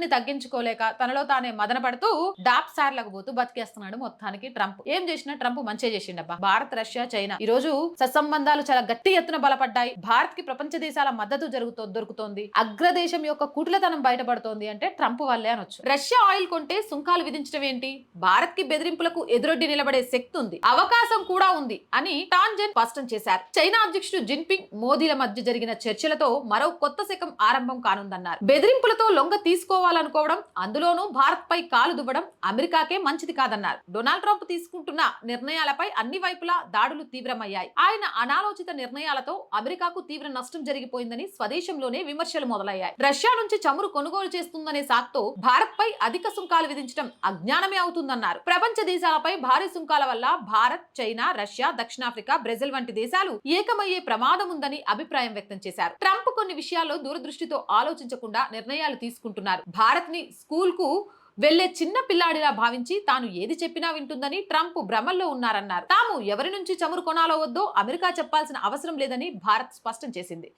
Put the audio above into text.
పతనాన్ని తగ్గించుకోలేక తనలో తానే మదన పడుతూ డాప్ సార్లకు పోతూ బతికేస్తున్నాడు మొత్తానికి ట్రంప్. ఏం చేసినా ట్రంప్ మంచిగా చేసిండబ్బా. భారత్ రష్యా చైనా ఈ రోజు సత్సంబంధాలు చాలా గట్టి ఎత్తున బలపడ్డాయి. భారత్కి ప్రపంచ దేశాల మద్దతు జరుగుతో దొరుకుతోంది. అగ్రదేశం యొక్క కుటిలతనం బయటపడుతోంది అంటే ట్రంప్ వల్లే అనొచ్చు. రష్యా ఆయిల్ కొంటే సుంకాలు విధించడం ఏంటి? భారత్కి బెదిరింపులకు ఎదురొడ్డి నిలబడే శక్తి ఉంది. అవకాశం కూడా ఉంది అని టాంజన్ స్పష్టం చేశారు. చైనా అధ్యక్షుడు జిన్పింగ్ మోదీల మధ్య జరిగిన చర్చలతో మరో కొత్త శకం ఆరంభం కానుందన్నారు. బెదిరింపులతో లొంగ తీసుకోవాలి తీసుకోవాలనుకోవడం అందులోనూ భారత్పై కాలు దువ్వడం అమెరికాకే మంచిది కాదన్నారు. డొనాల్డ్ ట్రంప్ తీసుకుంటున్న నిర్ణయాలపై అన్ని వైపులా దాడులు తీవ్రమయ్యాయి. ఆయన అనాలోచిత నిర్ణయాలతో అమెరికాకు తీవ్ర నష్టం జరిగిపోయిందని స్వదేశంలోనే విమర్శలు మొదలయ్యాయి. రష్యా నుంచి చమురు కొనుగోలు చేస్తుందనే సాక్తో భారత్ పై అధిక సుంకాలు విధించడం అజ్ఞానమే అవుతుందన్నారు. ప్రపంచ దేశాలపై భారీ సుంకాల వల్ల భారత్ చైనా రష్యా దక్షిణాఫ్రికా బ్రెజిల్ వంటి దేశాలు ఏకమయ్యే ప్రమాదం ఉందని అభిప్రాయం వ్యక్తం చేశారు. ట్రంప్ కొన్ని విషయాల్లో దూరదృష్టితో ఆలోచించకుండా నిర్ణయాలు తీసుకుంటున్నారు. భారత్ని స్కూల్కు వెళ్ళే చిన్న పిల్లాడిలా భావించి తాను ఏది చెప్పినా వింటుందని ట్రంప్ భ్రమల్లో ఉన్నారన్నారు. తాము ఎవరి నుంచి చమురు కొనాలో వద్దో అమెరికా చెప్పాల్సిన అవసరం లేదని భారత్ స్పష్టం చేసింది.